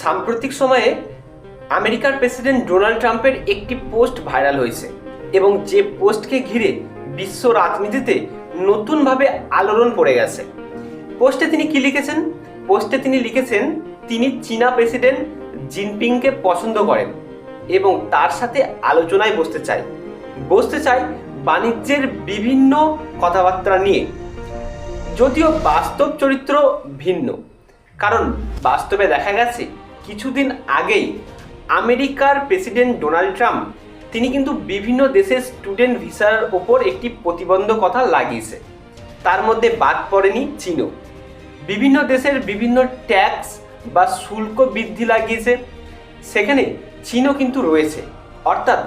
সাম্প্রতিক সময়ে আমেরিকার প্রেসিডেন্ট ডোনাল্ড ট্রাম্পের একটি পোস্ট ভাইরাল হয়েছে এবং যে পোস্টকে ঘিরে বিশ্ব রাজনীতিতে নতুনভাবে আলোড়ন পড়ে গেছে। পোস্টে তিনি কি লিখেছেন? পোস্টে তিনি লিখেছেন, তিনি চীনা প্রেসিডেন্ট জিনপিংকে পছন্দ করেন এবং তার সাথে আলোচনায় বসতে চায় বসতে চায় বাণিজ্যের বিভিন্ন কথাবার্তা নিয়ে। যদিও বাস্তব চরিত্র ভিন্ন, কারণ বাস্তবে দেখা গেছে কিছুদিন আগেই আমেরিকার প্রেসিডেন্ট ডোনাল্ড ট্রাম্প, তিনি কিন্তু বিভিন্ন দেশের স্টুডেন্ট ভিসার ওপর একটি প্রতিবন্ধকতা লাগিয়েছে। তার মধ্যে বাদ পড়েনি চীনও। বিভিন্ন দেশের বিভিন্ন ট্যাক্স বা শুল্ক বৃদ্ধি লাগিয়েছে। সেখানে চীনও কিন্তু রয়েছে। অর্থাৎ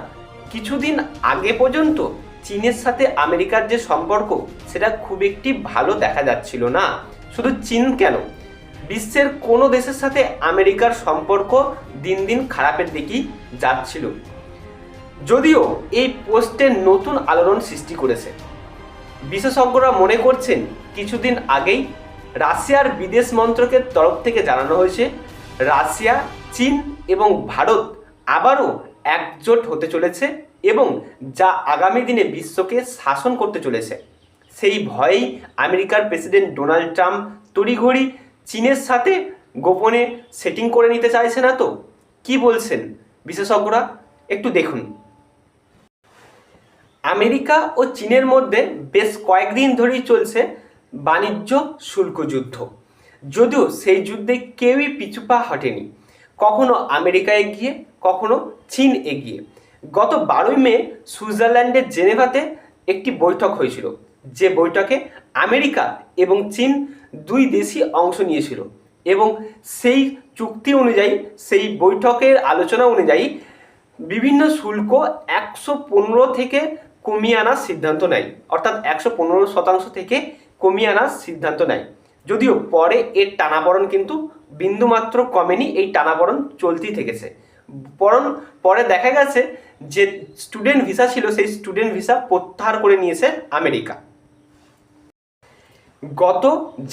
কিছুদিন আগে পর্যন্ত চীনের সাথে আমেরিকার যে সম্পর্ক, সেটা খুব একটি ভালো দেখা যাচ্ছিল না। শুধু চীন কেন? বিশ্বের কোনো দেশের সাথে আমেরিকার সম্পর্ক দিন দিন খারাপের দিকেই যাচ্ছিল। যদিও এই পোস্টের নতুন আলোড়ন সৃষ্টি করেছে। বিশেষজ্ঞরা মনে করছেন, কিছুদিন আগেই রাশিয়ার বিদেশ মন্ত্রকের তরফ থেকে জানানো হয়েছে, রাশিয়া, চীন এবং ভারত আবারও একজোট হতে চলেছে এবং যা আগামী দিনে বিশ্বকে শাসন করতে চলেছে। সেই ভয়েই আমেরিকার প্রেসিডেন্ট ডোনাল্ড ট্রাম্প তড়িঘড়ি চীনের সাথে গোপনে সেটিং করে নিতে চাইছে না তো? কি বলছেন বিশেষজ্ঞরা? একটু দেখুন। আমেরিকা ও চীনের মধ্যে বেশ কয়েকদিন ধরেই চলছে বাণিজ্য শুল্ক যুদ্ধ। যদিও সেই যুদ্ধে কেউই পিছুপা হটেনি। কখনো আমেরিকা এগিয়ে, কখনো চীন এগিয়ে। গত বারোই মে সুইজারল্যান্ডের জেনেভাতে একটি বৈঠক হয়েছিল। যে বৈঠকে আমেরিকা এবং চীন দুই দেশই অংশ নিয়েছিল এবং সেই চুক্তি অনুযায়ী, সেই বৈঠকের আলোচনা অনুযায়ী বিভিন্ন শুল্ক একশো পনেরো থেকে কমিয়ে আনার সিদ্ধান্ত নেয়। অর্থাৎ একশো পনেরো শতাংশ থেকে কমিয়ে আনার সিদ্ধান্ত নেয়। যদিও পরে এর টানাপড়ন কিন্তু বিন্দুমাত্র কমেনি, এই টানাপড়ন চলতেই থেকেছে। বরং পরে দেখা গেছে যে স্টুডেন্ট ভিসা ছিল, সেই স্টুডেন্ট ভিসা প্রত্যাহার করে নিয়েছে আমেরিকা। গত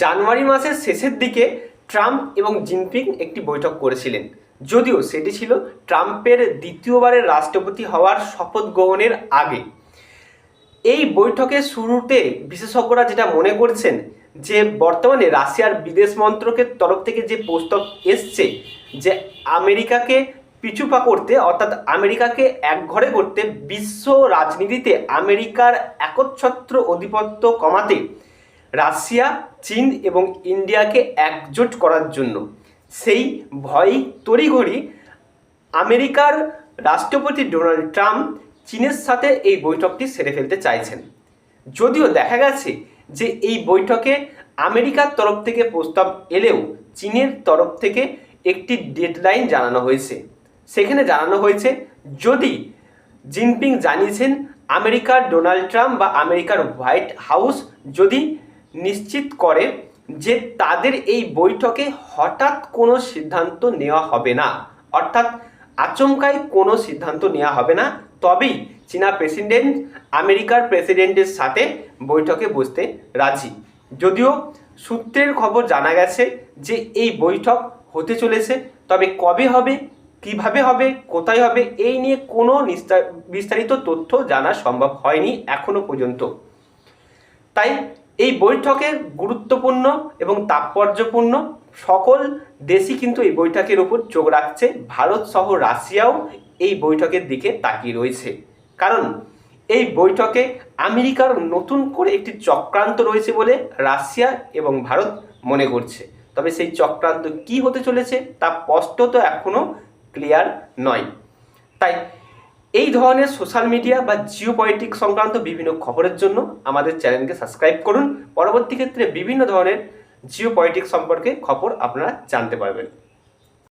জানুয়ারি মাসের শেষের দিকে ট্রাম্প এবং জিনপিং একটি বৈঠক করেছিলেন। যদিও সেটি ছিল ট্রাম্পের দ্বিতীয়বারের রাষ্ট্রপতি হওয়ার শপথ গ্রহণের আগে। এই বৈঠকের শুরুতে বিশেষজ্ঞরা যেটা মনে করছেন যে বর্তমানে রাশিয়ার বিদেশ মন্ত্রকের তরফ থেকে যে প্রস্তাব এসছে যে আমেরিকাকে পিছুপা করতে, অর্থাৎ আমেরিকাকে একঘরে করতে বিশ্ব রাজনীতিতে আমেরিকার একচ্ছত্র আধিপত্য কমাতে রাশিয়া, চীন এবং ইন্ডিয়াকে একজোট করার জন্য। সেই ভয়ই তড়িঘড়ি আমেরিকার রাষ্ট্রপতি ডোনাল্ড ট্রাম্প চীনের সাথে এই বৈঠকটি সেরে ফেলতে চাইছেন। যদিও দেখা গেছে যে এই বৈঠকে আমেরিকার তরফ থেকে প্রস্তাব এলেও চীনের তরফ থেকে একটি ডেডলাইন জানানো হয়েছে। সেখানে জানানো হয়েছে, যদি জিনপিং জানিয়েছেন আমেরিকার ডোনাল্ড ট্রাম্প বা আমেরিকার হোয়াইট হাউস, যদি নিশ্চিত করে যে তাদের এই বৈঠকে হঠাৎ কোনো সিদ্ধান্ত নেওয়া হবে না। অর্থাৎ আচমকাই কোনো সিদ্ধান্ত নেওয়া হবে না। তবেই চীনা প্রেসিডেন্ট, আমেরিকার প্রেসিডেন্টের সাথে বৈঠকে বসতে রাজি। যদিও সূত্রের খবর জানা গেছে যে এই বৈঠক হতে চলেছে, তবে কবে হবে, কীভাবে হবে, কোথায় হবে, এই নিয়ে কোনো বিস্তারিত তথ্য জানা সম্ভব হয়নি এখনও পর্যন্ত। তাই এই বৈঠকে গুরুত্বপূর্ণ এবং তাৎপর্যপূর্ণ সকল দেশই কিন্তু এই বৈঠকের উপর চোখ রাখছে। ভারত সহ রাশিয়াও এই বৈঠকের দিকে তাকিয়ে রয়েছে। কারণ এই বৈঠকে আমেরিকার নতুন করে একটি চক্রান্ত রয়েছে বলে রাশিয়া এবং ভারত মনে করছে। তবে সেই চক্রান্ত কি হতে চলেছে তা স্পষ্টত এখনও ক্লিয়ার নয়। তাই এই ধরনের সোশ্যাল মিডিয়া বা জিও পলিটিক্স সংক্রান্ত বিভিন্ন খবরের জন্য আমাদের চ্যানেলকে সাবস্ক্রাইব করুন। পরবর্তী ক্ষেত্রে বিভিন্ন ধরনের জিও পলিটিক্স সম্পর্কে খবর আপনারা জানতে পারবেন।